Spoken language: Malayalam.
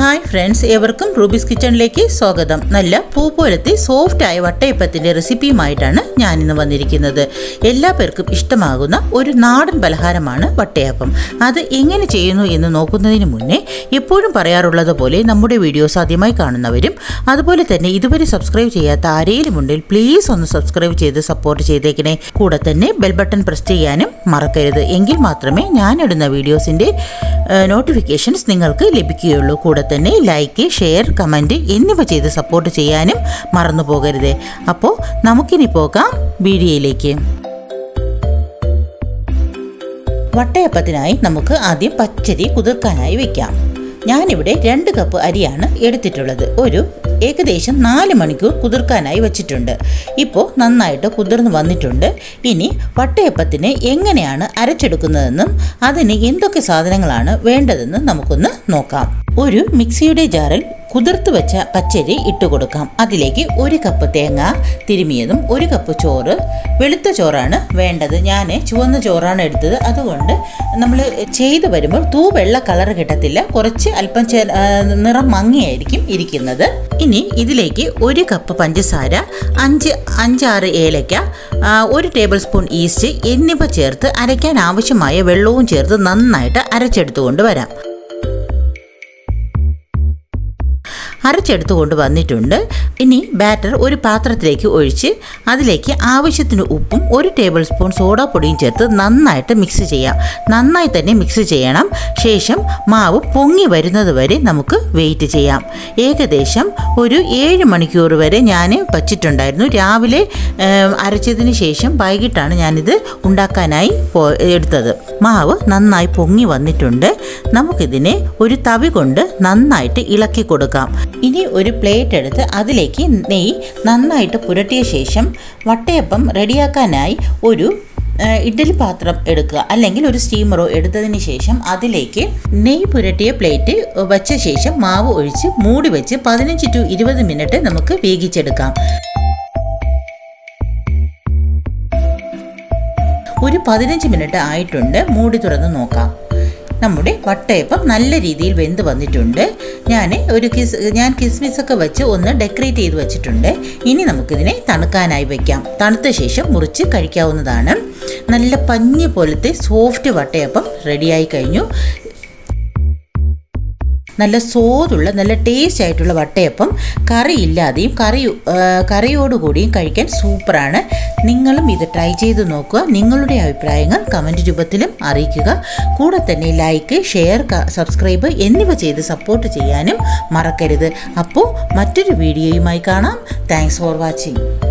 ഹായ് ഫ്രണ്ട്സ് ഏവർക്കും റൂബിസ് കിച്ചണിലേക്ക് സ്വാഗതം. നല്ല പൂ പോലത്തെ സോഫ്റ്റ് ആയ വട്ടയപ്പത്തിന്റെ റെസിപ്പിയുമായിട്ടാണ് ഞാനിന്ന് വന്നിരിക്കുന്നത്. എല്ലാ പേർക്കും ഇഷ്ടമാകുന്ന ഒരു നാടൻ പലഹാരമാണ് വട്ടയപ്പം. അത് എങ്ങനെ ചെയ്യുന്നു എന്ന് നോക്കുന്നതിന് മുന്നേ എപ്പോഴും പറയാറുള്ളത് പോലെ നമ്മുടെ വീഡിയോസ് ആദ്യമായി കാണുന്നവരും അതുപോലെ തന്നെ ഇതുവരെ സബ്സ്ക്രൈബ് ചെയ്യാത്ത ആരെങ്കിലും ഉണ്ടെങ്കിൽ പ്ലീസ് ഒന്ന് സബ്സ്ക്രൈബ് ചെയ്ത് സപ്പോർട്ട് ചെയ്തേക്കണേ. കൂടെ തന്നെ ബെൽ ബട്ടൺ പ്രസ് ചെയ്യാനും മറക്കരുത്. എങ്കിൽ മാത്രമേ ഞാനിടുന്ന വീഡിയോസിന്റെ നോട്ടിഫിക്കേഷൻസ് നിങ്ങൾക്ക് ലഭിക്കുകയുള്ളൂ. കൂടെ തന്നെ ലൈക്ക് ഷെയർ കമന്റ് എന്നിവ ചെയ്ത് സപ്പോർട്ട് ചെയ്യാനും മറന്നു പോകരുത്. അപ്പോൾ നമുക്കിനി പോകാം വീഡിയോയിലേക്ക്. വട്ടയപ്പത്തിനായി നമുക്ക് ആദ്യം പച്ചരി കുതിർക്കാനായി വെക്കാം. ഞാനിവിടെ രണ്ട് കപ്പ് അരിയാണ് എടുത്തിട്ടുള്ളത്. ഒരു ഏകദേശം നാല് മണിക്കൂർ കുതിർക്കാനായി വച്ചിട്ടുണ്ട്. ഇപ്പോൾ നന്നായിട്ട് കുതിർന്ന് വന്നിട്ടുണ്ട്. ഇനി വട്ടയപ്പത്തിന് എങ്ങനെയാണ് അരച്ചെടുക്കുന്നതെന്നും അതിന് എന്തൊക്കെ സാധനങ്ങളാണ് വേണ്ടതെന്നും നമുക്കൊന്ന് നോക്കാം. ഒരു മിക്സിയുടെ ജാറിൽ കുതിർത്ത് വെച്ച പച്ചരി ഇട്ട് കൊടുക്കാം. അതിലേക്ക് ഒരു കപ്പ് തേങ്ങ തിരുമിയതും ഒരു കപ്പ് ചോറ്. വെളുത്ത ചോറാണ് വേണ്ടത്. ഞാൻ ചുവന്ന ചോറാണ് എടുത്തത്. അതുകൊണ്ട് നമ്മൾ ചെയ്ത് വരുമ്പോൾ തൂ വെള്ള കളർ കിട്ടത്തില്ല. കുറച്ച് അല്പം നിറം മങ്ങിയായിരിക്കും ഇരിക്കുന്നത്. ഇനി ഇതിലേക്ക് ഒരു കപ്പ് പഞ്ചസാര അഞ്ച് അഞ്ചാറ് ഏലക്ക ഒരു ടേബിൾ സ്പൂൺ ഈസ്റ്റ് എന്നിവ ചേർത്ത് അരയ്ക്കാൻ ആവശ്യമായ വെള്ളവും ചേർത്ത് നന്നായിട്ട് അരച്ചെടുത്തുകൊണ്ട് വരാം. അരച്ചെടുത്ത് കൊണ്ട് വന്നിട്ടുണ്ട് ഇനി ബാറ്റർ ഒരു പാത്രത്തിലേക്ക് ഒഴിച്ച് അതിലേക്ക് ആവശ്യത്തിന് ഉപ്പും ഒരു ടേബിൾ സ്പൂൺ സോഡാപ്പൊടിയും ചേർത്ത് നന്നായിട്ട് മിക്സ് ചെയ്യാം. നന്നായി തന്നെ മിക്സ് ചെയ്യണം. ശേഷം മാവ് പൊങ്ങി വരുന്നത് വരെ നമുക്ക് വെയിറ്റ് ചെയ്യാം. ഏകദേശം ഒരു ഏഴ് മണിക്കൂർ വരെ ഞാൻ വച്ചിട്ടുണ്ടായിരുന്നു. രാവിലെ അരച്ചതിന് ശേഷം വൈകിട്ടാണ് ഞാനിത് ഉണ്ടാക്കാനായി പോ എടുത്തത്. മാവ് നന്നായി പൊങ്ങി വന്നിട്ടുണ്ട്. നമുക്കിതിനെ ഒരു തവി കൊണ്ട് നന്നായിട്ട് ഇളക്കി കൊടുക്കാം. ഇനി ഒരു പ്ലേറ്റ് എടുത്ത് അതിലേക്ക് നെയ്യ് നന്നായിട്ട് പുരട്ടിയ ശേഷം വട്ടയപ്പം റെഡിയാക്കാനായി ഒരു ഇഡ്ഡലി പാത്രം എടുക്കുക. അല്ലെങ്കിൽ ഒരു സ്റ്റീമറോ എടുത്തതിന് ശേഷം അതിലേക്ക് നെയ് പുരട്ടിയ പ്ലേറ്റ് വച്ച ശേഷം മാവ് ഒഴിച്ച് മൂടി വെച്ച് പതിനഞ്ച് ടു ഇരുപത് മിനിറ്റ് നമുക്ക് വേവിച്ചെടുക്കാം. ഒരു പതിനഞ്ച് മിനിറ്റ് ആയിട്ടുണ്ട്. മൂടി തുറന്ന് നോക്കാം. നമ്മുടെ വട്ടയപ്പം നല്ല രീതിയിൽ വെന്ത് വന്നിട്ടുണ്ട്. ഞാൻ ഒരു കിസ് ഞാൻ കിസ്മിസൊക്കെ വെച്ച് ഒന്ന് ഡെക്കറേറ്റ് ചെയ്ത് വെച്ചിട്ടുണ്ട്. ഇനി നമുക്കിതിനെ തണുക്കാനായി വയ്ക്കാം തണുത്ത ശേഷം മുറിച്ച് കഴിക്കാവുന്നതാണ്. നല്ല പഞ്ഞി പോലത്തെ സോഫ്റ്റ് വട്ടയപ്പം റെഡിയായി കഴിഞ്ഞു. നല്ല സ്വാദുള്ള നല്ല ടേസ്റ്റ് ആയിട്ടുള്ള വട്ടയപ്പം കറി ഇല്ലാതെയും കറി കറിയോടുകൂടിയും കഴിക്കാൻ സൂപ്പറാണ്. നിങ്ങളും ഇത് ട്രൈ ചെയ്ത് നോക്കുക. നിങ്ങളുടെ അഭിപ്രായങ്ങൾ കമന്റ് രൂപത്തിലും അറിയിക്കുക. കൂടെ തന്നെ ലൈക്ക് ഷെയർ സബ്സ്ക്രൈബ് എന്നിവ ചെയ്ത് സപ്പോർട്ട് ചെയ്യാനും മറക്കരുത്. അപ്പോൾ മറ്റൊരു വീഡിയോയുമായി കാണാം. Thanks for watching